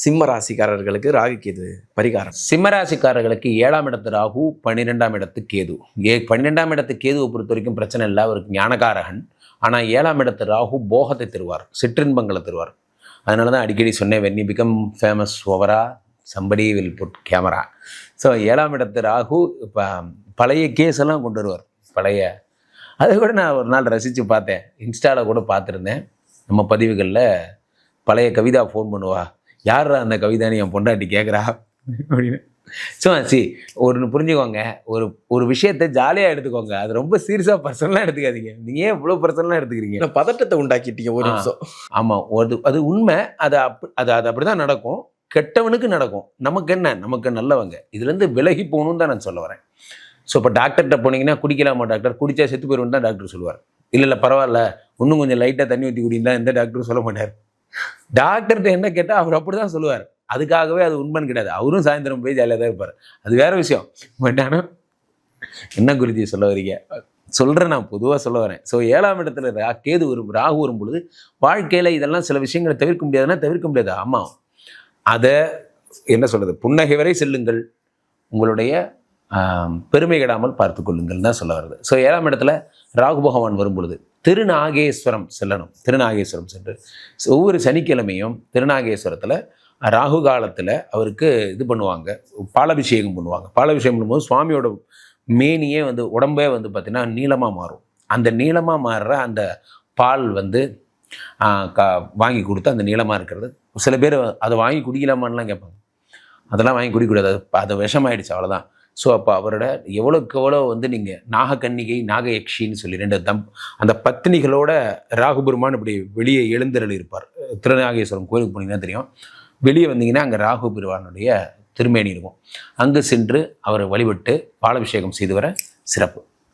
சிம்ம ராசிக்காரர்களுக்கு ராகு கேது பரிகாரம். சிம்மராசிக்காரர்களுக்கு ஏழாம் இடத்து ராகு பன்னிரெண்டாம் இடத்து கேது. ஏ பன்னிரெண்டாம் இடத்து கேதுவை பொறுத்த வரைக்கும் பிரச்சனை இல்லை அவருக்கு ஞானகாரகன். ஆனால் ஏழாம் இடத்து ராகு போகத்தை தருவார் சிற்றின்பங்களை தருவார். அதனால தான் அடிக்கடி சொன்னேன் வென் பிகம் ஃபேமஸ் ஓவரா somebody will put camera so ஏழாம் இடத்து ராகு இப்போ பழைய கேஸ் எல்லாம் கொண்டு வருவார் பழைய. அதை கூட நான் ஒரு நாள் ரசித்து பார்த்தேன் இன்ஸ்டாவில் கூட பார்த்துருந்தேன். நம்ம பதிவுகளில் பழைய கவிதா ஃபோன் பண்ணுவா யார்ரா அந்த கவிதான்னு என் பொண்டாட்டி கேட்குறா அப்படின்னு. ஸோ சி ஒன்று புரிஞ்சுக்கோங்க. ஒரு ஒரு விஷயத்தை ஜாலியாக எடுத்துக்கோங்க. அது ரொம்ப சீரியஸாக பர்சனலாக எடுத்துக்காதீங்க. நீங்கள் ஏன் இவ்வளோ பர்சனலாக எடுத்துக்கிறீங்க? பதட்டத்தை உண்டாக்கிட்டீங்க ஒரு. நிமிஷம். ஆமாம் அது அது உண்மை. அது அப் அது அது அப்படி தான் நடக்கும். கெட்டவனுக்கு நடக்கும். நமக்கு என்ன? நமக்கு நல்லவங்க. இதுலேருந்து விலகி போகணும்னு தான் நான் சொல்ல வரேன். ஸோ இப்போ டாக்டர்கிட்ட போனீங்கன்னா குடிக்கலாமா டாக்டர் குடிச்சா செத்து போயிடுவோம் தான் டாக்டர் சொல்லுவார். இல்லை இல்லை பரவாயில்ல. இன்னும் கொஞ்சம் லைட்டாக தண்ணி ஊற்றி குடிந்தா எந்த டாக்டரும் சொல்ல மாட்டார். டாக்டர்கிட்ட என்ன கேட்டால் அவர் அப்படி தான் சொல்லுவார். அதுக்காகவே அது உண்மைன்னு கிடையாது. அவரும் சாயந்தரம் போய் ஜாலியாக தான் இருப்பார். அது வேற விஷயம். பட் ஆனால் என்ன குருஜி சொல்ல வரீங்க? சொல்கிறேன் நான் பொதுவாக சொல்ல வரேன். ஸோ ஏழாம் இடத்துல ரா கேது வரும் ராகு வரும் பொழுது வாழ்க்கையில் இதெல்லாம் சில விஷயங்களை தவிர்க்க முடியாதுன்னா தவிர்க்க முடியாது. ஆமாம். அதை என்ன சொல்கிறது புன்னகை வரை செல்லுங்கள். உங்களுடைய பெருமை கெடாமல் பார்த்து கொள்ளுங்கள் தான் சொல்ல வருது ஸோ ஏழாம் இடத்துல ராகு பகவான் வரும் பொழுது திருநாகேஸ்வரம் செல்லணும். திருநாகேஸ்வரம் சென்று ஒவ்வொரு சனிக்கிழமையும் திருநாகேஸ்வரத்தில் ராகு காலத்தில் அவருக்கு இது பண்ணுவாங்க பாலாபிஷேகம் பண்ணுவாங்க. பாலாபிஷேகம் பண்ணும்போது சுவாமியோட மேனியே வந்து உடம்பே வந்து பார்த்திங்கன்னா நீளமாக மாறும். அந்த நீளமாக மாறுற அந்த பால் வந்து கா வாங்கி கொடுத்து அந்த நீளமாக இருக்கிறது. சில பேர் அதை வாங்கி குடிக்கலாமான்லாம் கேட்பாங்க. அதெல்லாம் வாங்கி குடிக்கக்கூடாது. அது அது விஷமாயிடுச்சு அவ்வளோதான் ஸோ அப்போ அவரோட எவ்வளோக்கு எவ்வளோ வந்து நீங்கள் நாகக்கன்னிகை நாகயக்ஷின்னு சொல்லி ரெண்டு தம் அந்த பத்தினிகளோட ராகுபெருமான் இப்படி வெளியே எழுந்தருள் இருப்பார் திருநாகேஸ்வரம் கோயிலுக்கு போனீங்கன்னா தெரியும். வெளியே வந்தீங்கன்னா அங்கே ராகு பெருமானுடைய திருமேனி இருக்கும். அங்கு சென்று அவரை வழிபட்டு பாலாபிஷேகம் செய்து வர சிறப்பு.